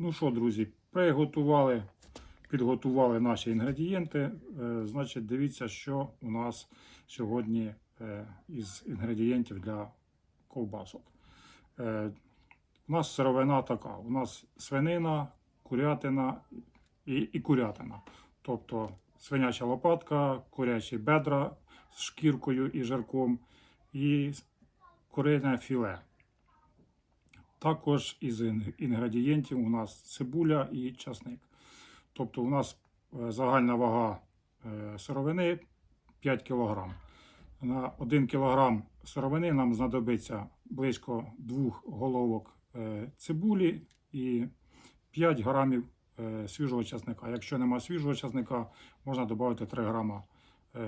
Ну що, друзі, приготували, підготували наші інгредієнти. Е, Значить, дивіться, що у нас сьогодні е, із інгредієнтів для ковбасок. Е, У нас сировина така: у нас свинина, курятина і, і курятина. Тобто свиняча лопатка, курячі бедра з шкіркою і жирком, і курине філе. Також із інгредієнтів у нас цибуля і часник. Тобто у нас е, загальна вага е, сировини 5 кг. На 1 кг сировини нам знадобиться близько 2 головок е, цибулі і 5 грамів свіжого часника. Якщо нема свіжого часника, можна додати 3 грама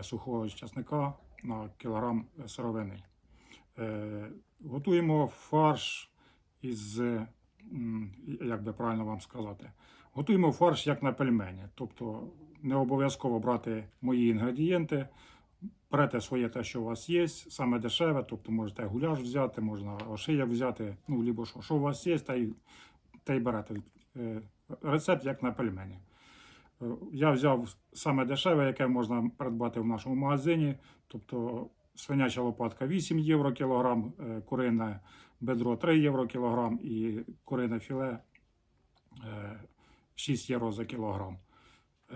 сухого часника на кілограм сировини. Готуємо фарш із, як би правильно вам сказати, готуємо фарш як на пельмені. Тобто не обов'язково брати мої інгредієнти. Берете своє те, що у вас є, саме дешеве, тобто можете гуляш взяти, можна ошияк взяти, ну, либо що, що у вас є, та й, та й берете. Е, Рецепт як на пельмені. Е, Я взяв саме дешеве, яке можна придбати в нашому магазині. Тобто свиняча лопатка 8 євро кілограм, е, курине бедро 3 євро кілограм і курине філе е, 6 євро за кілограм.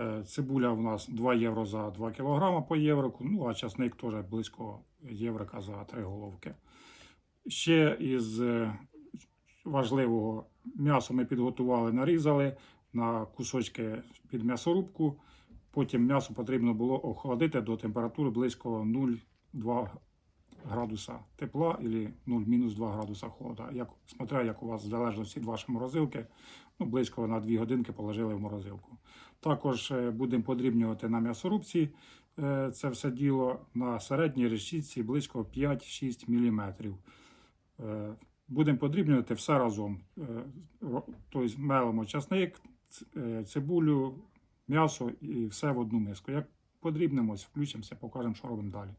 Е, Цибуля у нас 2 євро за 2 кілограма по єврику, ну а часник теж близько єврика за 3 головки. Ще із е, важливого м'ясо ми підготували, нарізали на кусочки під м'ясорубку. Потім м'ясо потрібно було охолодити до температури близько 0,2 градуса тепла або 0-2 градуса холода. Як, смотря як у вас в залежності від вашої морозилки, ну, близько на 2 годинки положили в морозилку. Також е, будемо подрібнювати на м'ясорубці е, це все діло на середній решітці близько 5-6 мм. Будемо подрібнювати все разом. Е, Тобто мелимо часник, е, цибулю, м'ясо і все в одну миску. Як подрібнимось, включимося, покажемо, що робимо далі.